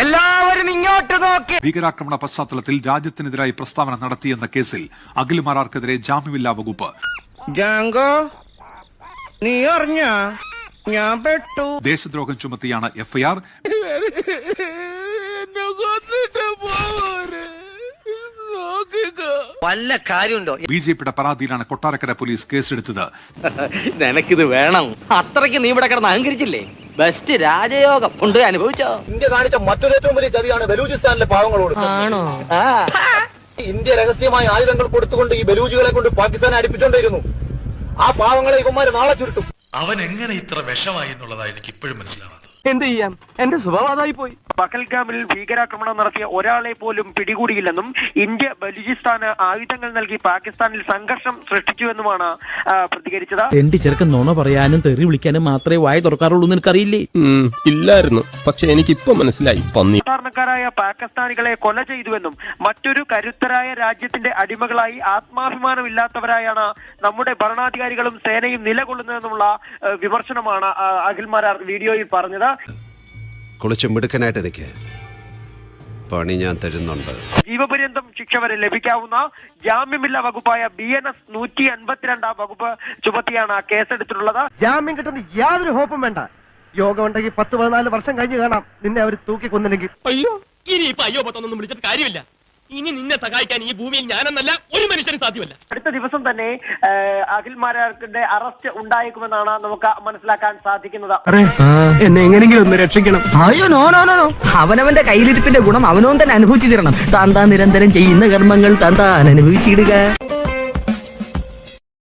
എല്ലാവരും ഇങ്ങോട്ട് നോക്കി. ഭീകരാക്രമണ പശ്ചാത്തലത്തിൽ രാജ്യത്തിനെതിരായി പ്രസ്താവന നടത്തിയെന്ന കേസിൽ അഖിൽമാരാർക്കെതിരെ ജാമ്യമില്ലാ വകുപ്പ്. ജാങ്കോ നീ അറിഞ്ഞ? ഞാൻ പെട്ടു. ദേശദ്രോഹം ചുമത്തിയാണ് എഫ്ഐആർ. വല്ല കാര്യമുണ്ടോ? ബി ജെ പിയുടെ പരാതിയിലാണ് കൊട്ടാരക്കര പോലീസ് കേസെടുത്തത്. നിനക്കിത് വേണം. അത്രയ്ക്ക് നീ ഇവിടെ കിടന്ന് അഹങ്കരിച്ചില്ലേ? ബെസ്റ്റ് രാജയോഗം. ഉണ്ട് അനുഭവിച്ചോ? ഇന്ത്യ കാണിച്ച മറ്റൊരു ഏറ്റവും വലിയ ചതിയാണ് ബലൂചിസ്ഥാനിലെ പാവങ്ങളോട്. ആണോ? ഇന്ത്യ രഹസ്യമായി ആയുധങ്ങൾ കൊടുത്തുകൊണ്ട് ഈ ബലൂജികളെ കൊണ്ട് പാകിസ്ഥാനെ അടുപ്പിച്ചോണ്ടിരുന്നു ആ പാവങ്ങളെ ഇവന്മാര് നാളെ ചുരുട്ടും. അവൻ എങ്ങനെ ഇത്ര വിഷമായി എന്നുള്ളതാണ് എനിക്ക് ഇപ്പോഴും മനസ്സിലാവാത്തത്. എന്ത് ചെയ്യാം? എന്റെ സ്വഭാവമായി പോയി പകൽഗാമിൽ ഭീകരാക്രമണം നടത്തിയ ഒരാളെ പോലും പിടികൂടിയില്ലെന്നും ഇന്ത്യ ബലൂചിസ്ഥാന് ആയുധങ്ങൾ നൽകി പാകിസ്ഥാനിൽ സംഘർഷം സൃഷ്ടിച്ചുവെന്നുമാണ് പ്രതികരിച്ചത്. എന്റെ ചെറുക്കൻ നോണ പറയാനും തെറി വിളിക്കാനും മാത്രമേ വായ തുറക്കാറുള്ളൂ എന്ന് അറിയില്ലേ ഇല്ലായിരുന്നു. പക്ഷെ എനിക്കിപ്പോ മനസ്സിലായി പന്നി. സാധാരണക്കാരായ പാകിസ്ഥാനികളെ കൊല ചെയ്തുവെന്നും മറ്റൊരു കരുത്തരായ രാജ്യത്തിന്റെ അടിമകളായി ആത്മാഭിമാനമില്ലാത്തവരായാണ് നമ്മുടെ ഭരണാധികാരികളും സേനയും നിലകൊള്ളുന്നതെന്നുള്ള വിമർശനമാണ് അഖിൽ അഖിൽമാരാർ വീഡിയോയിൽ പറഞ്ഞത്. കുളിച്ച് മിടുക്കനായിട്ട് നിൽക്ക് പണി ഞാൻ തരുന്നുണ്ട് ജീവപര്യന്തം ശിക്ഷ വരെ ലഭിക്കാവുന്ന ജാമ്യമില്ല വകുപ്പായ ബി എൻ എസ് നൂറ്റി അൻപത്തിരണ്ടാം വകുപ്പ് ചുമത്തിയാണ് കേസെടുത്തിട്ടുള്ളത് ജാമ്യം കിട്ടുന്ന യാതൊരു ഹോപ്പും വേണ്ട യോഗം ഉണ്ടെങ്കിൽ പത്ത് പതിനാല് വർഷം കഴിഞ്ഞ് കാണാം നിന്നെ അവർ തൂക്കി കൊന്നില്ലെങ്കിൽ അയ്യോ ഇനി ഇപ്പൊ അയ്യോ പത്തൊന്നും വിളിച്ചിട്ട് കാര്യമില്ല ഇനി നിന്നെ സഹായിക്കാൻ ഈ ഭൂമിയിൽ ഞാനെന്നല്ല ഒരു മനുഷ്യനും സാധ്യമല്ല. അടുത്ത ദിവസം തന്നെ അഖിൽമാരുടെ അറസ്റ്റ് ഉണ്ടായേക്കുമെന്നാണ് നമുക്ക് മനസ്സിലാക്കാൻ സാധിക്കുന്നത്. എന്നെ എങ്ങനെങ്കിലും ഒന്ന് രക്ഷിക്കണം. അയ്യോ നോ നോ നോ നോ. അവനവന്റെ കയ്യിലിരിപ്പിന്റെ ഗുണം അവനവൻ തന്നെ അനുഭവിച്ചു തരണം. താൻ താൻ നിരന്തരം ചെയ്യുന്ന കർമ്മങ്ങൾ താൻ താൻ അനുഭവിച്ചിടുക.